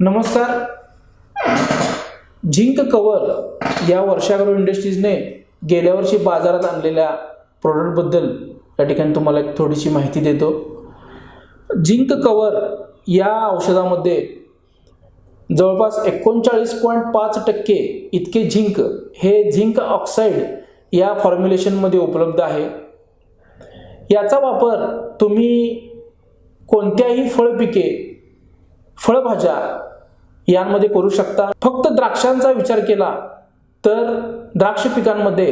नमस्कार. Zinc cover या वर्षागरो इंडस्ट्रीजने गेल्या वर्षी बाजारात आणलेल्या प्रोडक्टबद्दल या ठिकाणी तुम्हाला एक थोडीशी माहिती देतो. झिंक कवर या औषधामध्ये जवळपास एकोणचाळीस पॉईंट पाच टक्के इतके झिंक हे झिंक ऑक्साईड या फॉर्म्युलेशनमध्ये उपलब्ध आहे. याचा वापर तुम्ही कोणत्याही फळपिके फळभाज्या यांमध्ये करू शकता. फक्त द्राक्षांचा विचार केला तर द्राक्ष पिकांमध्ये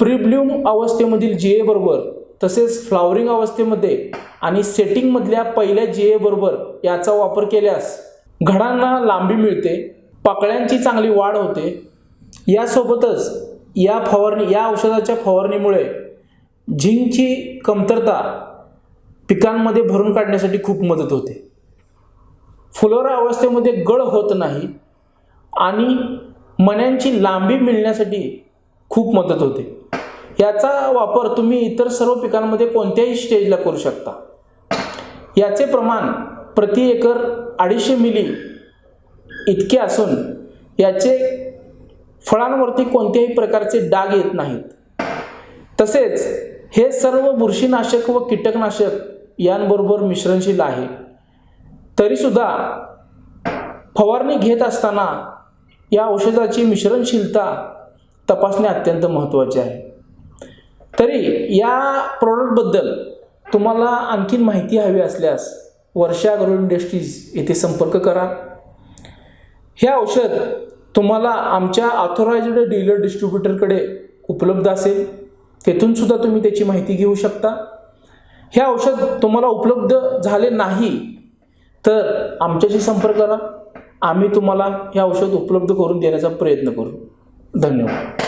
प्रिब्ल्यूम अवस्थेमधील जी बरोबर तसेच फ्लावरिंग अवस्थेमध्ये आणि सेटिंगमधल्या पहिल्या जी बरोबर याचा वापर केल्यास घडांना लांबी मिळते पाकळ्यांची चांगली वाढ होते. यासोबतच या फवारणी या औषधाच्या फवारणीमुळे झिंकची कमतरता पिकांमध्ये भरून काढण्यासाठी खूप मदत होते. फुलोरा अवस्थेमध्ये गळ होत नाही आणि मण्यांची लांबी मिळण्यासाठी खूप मदत होते. याचा वापर तुम्ही इतर सर्व पिकांमध्ये कोणत्याही स्टेजला करू शकता. याचे प्रमाण प्रति एकर अडीचशे मिली इतके असून याचे फळांवरती कोणत्याही प्रकारचे डाग येत नाहीत. तसेच हे सर्व बुरशीनाशक व कीटकनाशक यांबरोबर मिश्रणशील आहे. तरीसुद्धा फवारणी घेत असताना या औषधाची मिश्रणशीलता तपासणे अत्यंत महत्त्वाचे आहे. तरी या प्रॉडक्टबद्दल तुम्हाला आणखीन माहिती हवी असल्यास वर्षा अग्रो इंडस्ट्रीज येथे संपर्क करा. हे औषध तुम्हाला आमच्या ऑथोराइज्ड डीलर डिस्ट्रीब्युटरकडे उपलब्ध असेल. तेथून सुद्धा तुम्ही त्याची माहिती घेऊ शकता. हे औषध तुम्हाला उपलब्ध झाले नाही तर आमच्याशी संपर्क करा. आम्ही तुम्हाला हे औषध उपलब्ध करून देण्याचा प्रयत्न करू. धन्यवाद.